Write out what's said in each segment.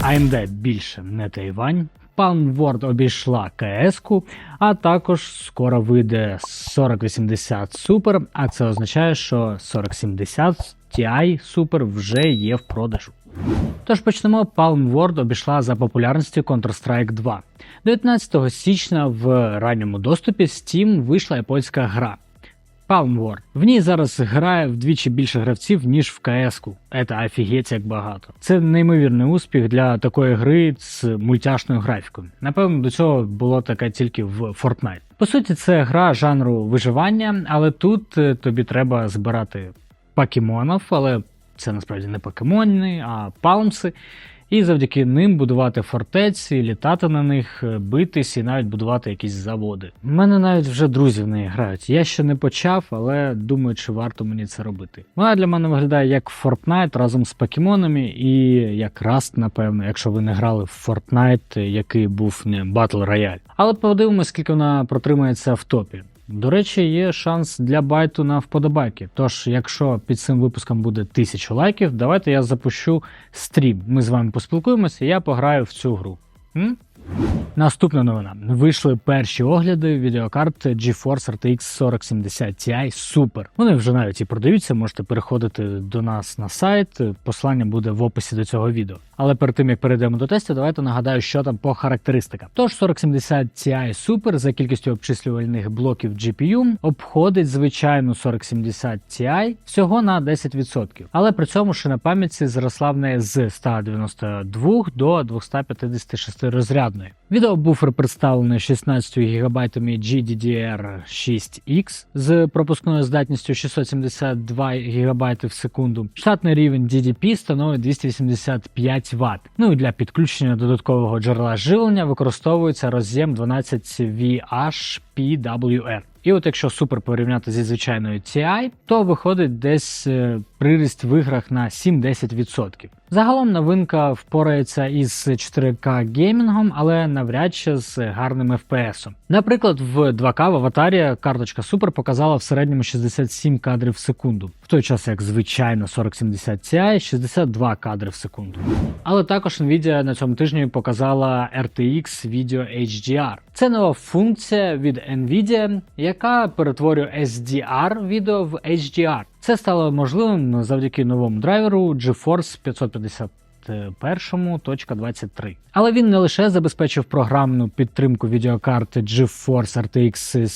AMD більше не Тайвань. Palm World обійшла КС-ку, а також скоро вийде 4080 Super, а це означає, що 4070 Ti Super вже є в продажу. Тож почнемо. Palm World обійшла за популярністю Counter-Strike 2. 19 січня в ранньому доступі Steam вийшла японська гра. Palm World. В ній зараз грає вдвічі більше гравців, ніж в КС-ку. Це офігеть як багато. Це неймовірний успіх для такої гри з мультяшною графікою. Напевно, до цього було таке тільки в Fortnite. По суті, це гра жанру виживання, але тут е, тобі треба збирати покемонів, але це насправді не покемони, а палмси. І завдяки ним будувати фортеці, літати на них, битись і навіть будувати якісь заводи. У мене навіть вже друзі в неї грають. Я ще не почав, але думаю, чи варто мені це робити. Вона для мене виглядає як Fortnite разом з покемонами і як Rust, напевно, якщо ви не грали в Fortnite, який був не Battle Royale. Але подивимось, скільки вона протримається в топі. До речі, є шанс для байту на вподобайки. Тож, якщо під цим випуском буде 1000 лайків, давайте я запущу стрім. Ми з вами поспілкуємося, я пограю в цю гру. М? Наступна новина. Вийшли перші огляди відеокарт GeForce RTX 4070 Ti Super. Вони вже навіть і продаються, можете переходити до нас на сайт. Посилання буде в описі до цього відео. Але перед тим як перейдемо до тесту, давайте нагадаю, що там по характеристикам. Тож 4070 Ti Super за кількістю обчислювальних блоків GPU обходить звичайну 4070 Ti всього на 10%. Але при цьому шина пам'яті зросла в неї з 192 до 256 розрядної. Відеобуфер представлений 16 ГБ GDDR6X з пропускною здатністю 672 ГБ в секунду. Штатний рівень DDP становить 285 Вт. Ну і для підключення додаткового джерела живлення використовується роз'єм 12VHPWR. І от якщо супер порівняти зі звичайною TI, то виходить десь е, приріст в іграх на 7-10%. Загалом новинка впорається із 4К геймінгом, але навряд чи з гарним FPS. Наприклад, в 2К в аватарі карточка Super показала в середньому 67 кадрів в секунду, той час як звичайно 4070 Ti 62 кадри в секунду. Але також Nvidia на цьому тижні показала RTX Video HDR. Це нова функція від Nvidia, яка перетворює SDR відео в HDR. Це стало можливим завдяки новому драйверу GeForce 551.23. Але він не лише забезпечив програмну підтримку відеокарти GeForce RTX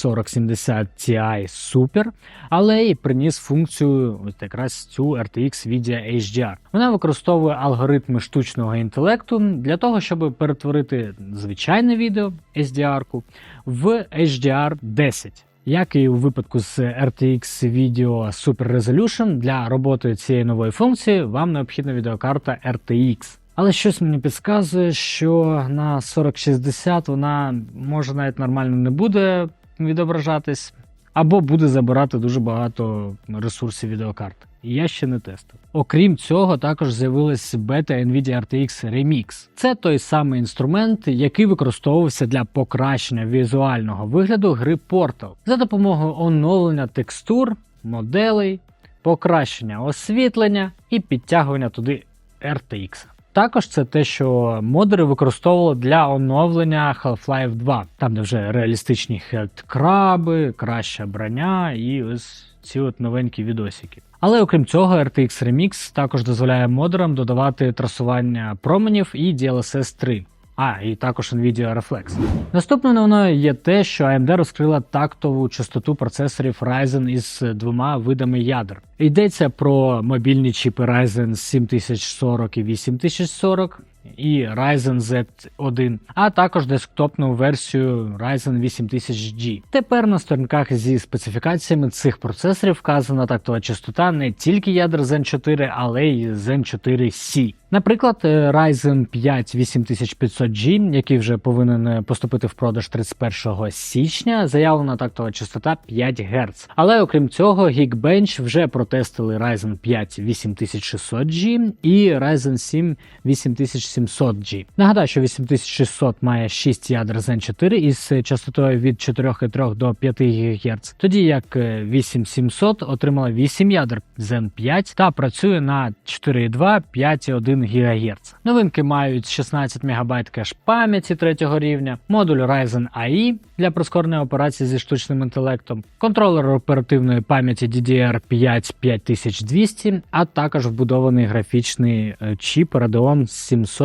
4070 Ti Super, але й приніс функцію ось якраз цю RTX Video HDR. Вона використовує алгоритми штучного інтелекту для того, щоб перетворити звичайне відео SDR в HDR 10. Як і у випадку з RTX Video Super Resolution, для роботи цієї нової функції вам необхідна відеокарта RTX. Але щось мені підказує, що на 4060 вона може навіть нормально не буде відображатись, або буде забирати дуже багато ресурсів відеокарти. Я ще не тестив. Окрім цього, також з'явилась бета Nvidia RTX Remix. Це той самий інструмент, який використовувався для покращення візуального вигляду гри Portal за допомогою оновлення текстур, моделей, покращення освітлення і підтягування туди RTX. Також це те, що модери використовували для оновлення Half-Life 2, там де вже реалістичні хедкраби, краща броня і ось ці от новенькі відосики. Але окрім цього, RTX Remix також дозволяє модерам додавати трасування променів і DLSS 3. А, і також Nvidia Reflex. Наступною новиною є те, що AMD розкрила тактову частоту процесорів Ryzen із двома видами ядер. Йдеться про мобільні чіпи Ryzen 7040 і 8040 і Ryzen Z1, а також десктопну версію Ryzen 8000G. Тепер на сторінках зі специфікаціями цих процесорів вказана тактова частота не тільки ядер Zen 4, але й Zen 4C. Наприклад, Ryzen 5 8500G, який вже повинен поступити в продаж 31 січня, заявлена тактова частота 5 Гц. Але окрім цього, Geekbench вже протестили Ryzen 5 8600G і Ryzen 7 8700 8700G. Нагадаю, що 8600 має 6 ядер Zen 4 із частотою від 4,3 до 5 ГГц, тоді як е, 8700 отримала 8 ядер Zen 5 та працює на 4,2 5,1 ГГц. Новинки мають 16 МБ кеш пам'яті третього рівня, модуль Ryzen AI для прискореної операції зі штучним інтелектом, контролер оперативної пам'яті DDR5 5200, а також вбудований графічний е, чіп Radeon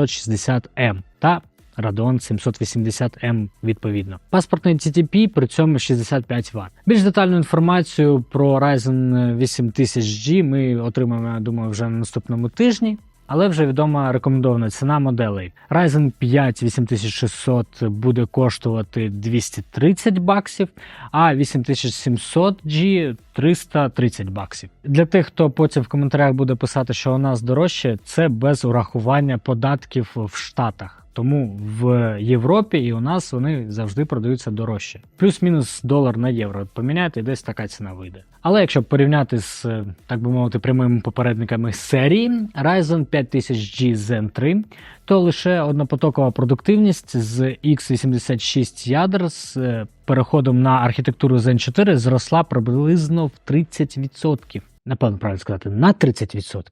760M та Radeon 780M відповідно. Паспортний TTP при цьому 65 Вт. Більш детальну інформацію про Ryzen 8000G ми отримаємо, я думаю, вже на наступному тижні. Але вже відома рекомендована ціна моделей. Ryzen 5 8600 буде коштувати 230 баксів, а 8700G 330 баксів. Для тих, хто потім в коментарях буде писати, що у нас дорожче, це без урахування податків в Штатах. Тому в Європі і у нас вони завжди продаються дорожче. Плюс-мінус долар на євро. Поміняйте, і десь така ціна вийде. Але якщо порівняти з, е, так би мовити, прямими попередниками серії Ryzen 5000G Zen 3, то лише однопотокова продуктивність з x86 ядер з е, переходом на архітектуру Zen 4 зросла приблизно в 30%. Напевно, правильно сказати, на 30%.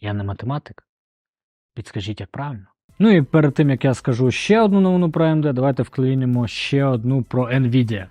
Я не математик. Підскажіть, як правильно. Ну і перед тим як я скажу ще одну новину про AMD, давайте вклинемо ще одну про Nvidia.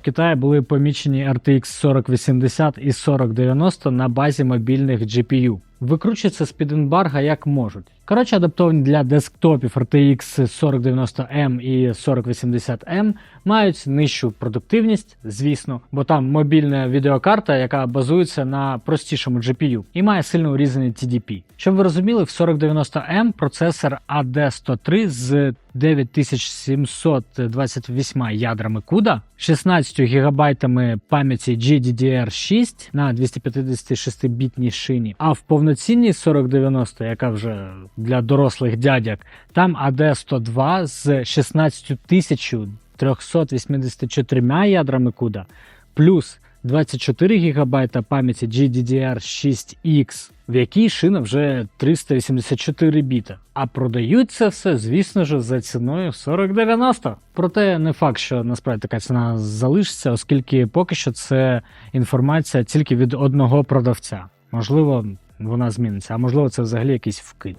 В Китаї були помічені RTX 4080 і 4090 на базі мобільних GPU. Викручуються з-під ембарга як можуть. Коротше, адаптовані для десктопів RTX 4090M і 4080M мають нижчу продуктивність, звісно, бо там мобільна відеокарта, яка базується на простішому GPU і має сильно урізаний TDP. Щоб ви розуміли, в 4090M процесор AD103 з 9728 ядрами CUDA, 16 ГБ пам'яті GDDR6 на 256-бітній шині, а в повноцінній 4090, яка вже для дорослих дядяк, там AD102 з 16 384 ядрами CUDA, плюс 24 ГБ пам'яті GDDR6X, в якій шина вже 384 біта. А продають це все, звісно ж, за ціною 4090. Проте не факт, що насправді така ціна залишиться, оскільки поки що це інформація тільки від одного продавця. Можливо, вона зміниться, а можливо, це взагалі якийсь вкид.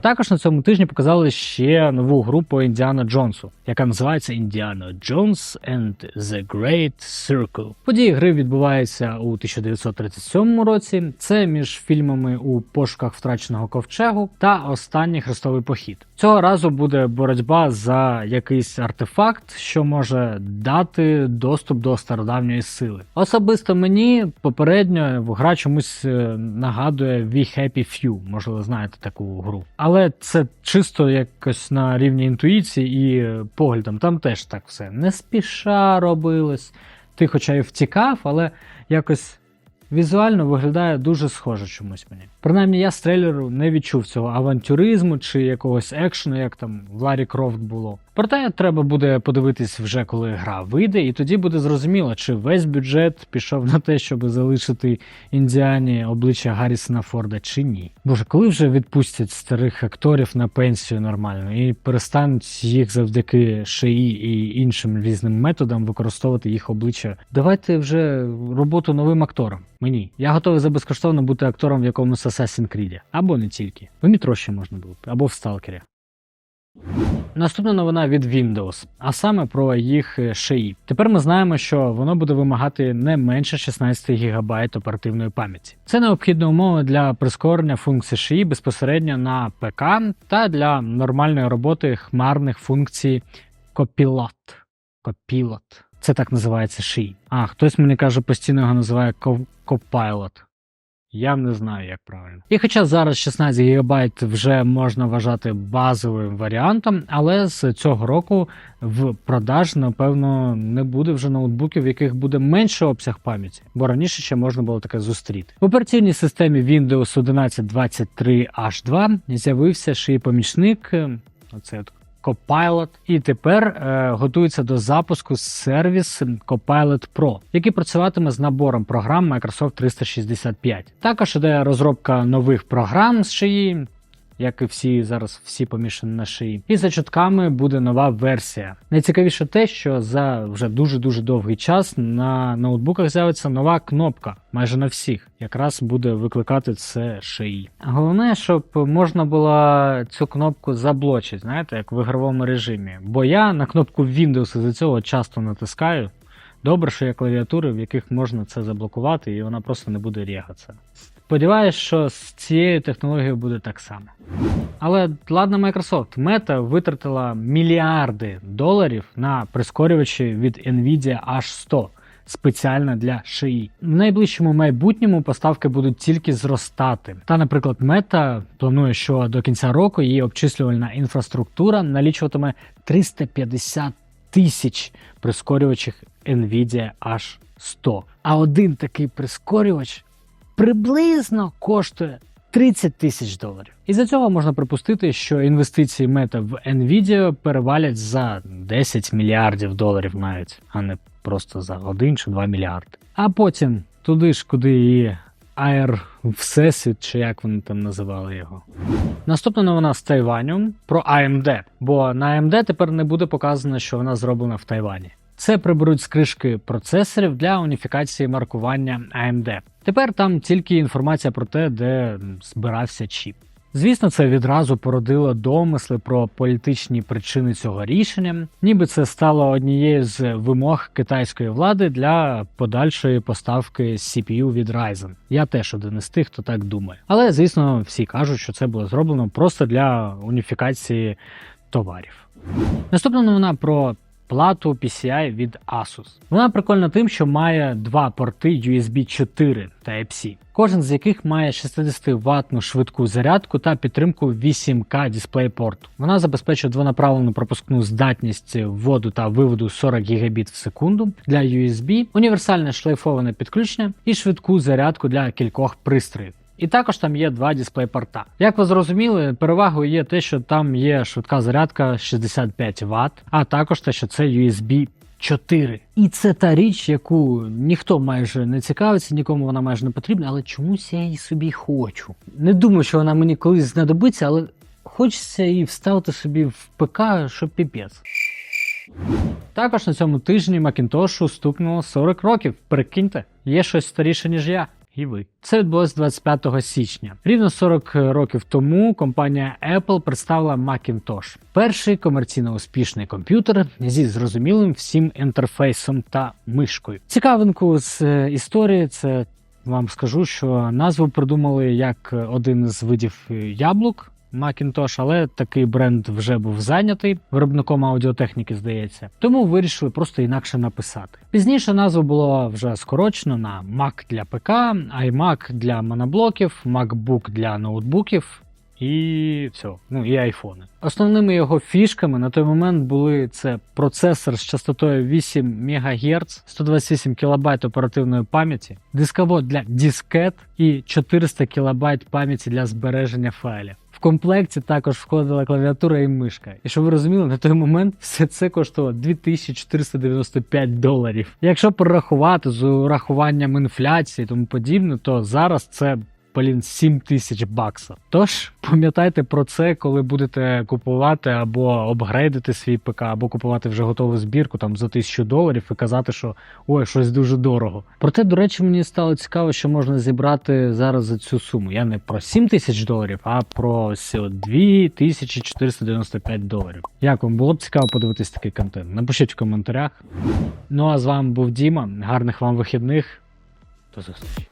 Також на цьому тижні показали ще нову гру по Індіана Джонсу, яка називається Індіана Джонс and the Great Circle. Події гри відбуваються у 1937 році. Це між фільмами у пошуках втраченого ковчегу та останній хрестовий похід. Цього разу буде боротьба за якийсь артефакт, що може дати доступ до стародавньої сили. Особисто мені попередньо гра чомусь е, нагадує We Happy Few, можливо, знаєте таку гру. Але це чисто якось на рівні інтуїції і е, поглядом. Там теж так все не спіша робилось. Ти хоча й втікав, але якось візуально виглядає дуже схоже чомусь мені. Принаймні, я з трейлеру не відчув цього авантюризму чи якогось екшену, як там в Ларі Крофт було. Проте треба буде подивитись вже, коли гра вийде, і тоді буде зрозуміло, чи весь бюджет пішов на те, щоб залишити індіані обличчя Гаррісона Форда, чи ні. Боже, коли вже відпустять старих акторів на пенсію нормально і перестануть їх завдяки шиї і іншим різним методам використовувати їх обличчя. Давайте вже роботу новим акторам. Мені. Я готовий за безкоштовно бути актором в якомусь Assassin's Creed. Або не тільки. В метро ще можна було або в Сталкері. Наступна новина від Windows, а саме про їх е, шиї. Тепер ми знаємо, що воно буде вимагати не менше 16 ГБ оперативної пам'яті. Це необхідна умова для прискорення функцій шиї безпосередньо на ПК та для нормальної роботи хмарних функцій Copilot. Copilot. Це так називається шиї. А хтось мені каже, постійно його називає Copilot. Я не знаю, як правильно. І хоча зараз 16 ГБ вже можна вважати базовим варіантом, але з цього року в продаж, напевно, не буде вже ноутбуків, в яких буде менший обсяг пам'яті, бо раніше ще можна було таке зустріти. В операційній системі Windows 1123 H2 з'явився ще й помічник. Оце Copilot, і тепер е, готується до запуску сервіс Copilot Pro, який працюватиме з набором програм Microsoft 365. Також іде розробка нових програм з шиї. Як і всі зараз всі помішані на шиї. І за чутками буде нова версія. Найцікавіше те, що за вже дуже дуже довгий час на ноутбуках з'явиться нова кнопка, майже на всіх, якраз буде викликати це шиї. Головне, щоб можна було цю кнопку заблочити, знаєте, як в ігровому режимі. Бо я на кнопку Windows із-за цього часто натискаю. Добре, що є клавіатури, в яких можна це заблокувати, і вона просто не буде рігатися. Сподіваюсь, що з цією технологією буде так само. Але ладно, Microsoft, Meta витратила мільярди доларів на прискорювачі від Nvidia H100 спеціально для шиї. В найближчому майбутньому поставки будуть тільки зростати. Та, наприклад, Meta планує, що до кінця року її обчислювальна інфраструктура налічуватиме 350 тисяч прискорювачів Nvidia H100. А один такий прискорювач приблизно коштує 30 тисяч доларів. І за цього можна припустити, що інвестиції Мета в Nvidia перевалять за 10 мільярдів доларів навіть, а не просто за 1 чи 2 мільярди. А потім туди ж, куди і Air Всесвіт, чи як вони там називали його. Наступна новина з Тайваню про AMD, бо на AMD тепер не буде показано, що вона зроблена в Тайвані. Це приберуть з кришки процесорів для уніфікації маркування AMD. Тепер там тільки інформація про те, де збирався чіп. Звісно, це відразу породило домисли про політичні причини цього рішення, ніби це стало однією з вимог китайської влади для подальшої поставки CPU від Ryzen. Я теж один із тих, хто так думає. Але звісно, всі кажуть, що це було зроблено просто для уніфікації товарів. Наступна новина про плату PCI від Asus. Вона прикольна тим, що має два порти USB 4 Type-C, кожен з яких має 60 ваттну швидку зарядку та підтримку 8К дисплейпорту. Вона забезпечує двонаправлену пропускну здатність вводу та виводу 40 Гбіт в секунду для USB, універсальне шлейфоване підключення і швидку зарядку для кількох пристроїв. І також там є два дисплей-порта. Як ви зрозуміли, перевагою є те, що там є швидка зарядка 65 Вт, а також те, що це USB 4. І це та річ, яку ніхто майже не цікавиться, нікому вона майже не потрібна, але чомусь я її собі хочу. Не думаю, що вона мені колись знадобиться, але хочеться її вставити собі в ПК, щоб піпець. Також на цьому тижні Макінтошу стукнуло 40 років. Прикиньте, є щось старіше, ніж я. І ви. Це відбулось 25 січня. Рівно 40 років тому компанія Apple представила Macintosh. перший комерційно успішний комп'ютер зі зрозумілим всім інтерфейсом та мишкою. Цікавинку з е, історії це вам скажу, що назву придумали як один з видів е, яблук. Macintosh, але такий бренд вже був зайнятий виробником аудіотехніки, здається. Тому вирішили просто інакше написати. Пізніше назву було вже скорочено на Mac для ПК, iMac для моноблоків, MacBook для ноутбуків. І все, ну і айфони. Основними його фішками на той момент були це процесор з частотою 8 МГц, 128 кБ оперативної пам'яті, дисковод для дискет і 400 кБ пам'яті для збереження файлів. Комплекті також входила клавіатура і мишка. І щоб ви розуміли, на той момент все це коштувало 2495 доларів. Якщо порахувати з урахуванням інфляції і тому подібне, то зараз це блін, 7 тисяч баксів. Тож пам'ятайте про це, коли будете купувати або обгрейдити свій ПК, або купувати вже готову збірку там за тисячу доларів і казати, що ой, щось дуже дорого. Проте, до речі, мені стало цікаво, що можна зібрати зараз за цю суму. Я не про 7 тисяч доларів, а про 2495 доларів. Як вам було б цікаво подивитись такий контент? Напишіть в коментарях. Ну а з вами був Діма. Гарних вам вихідних. До зустрічі.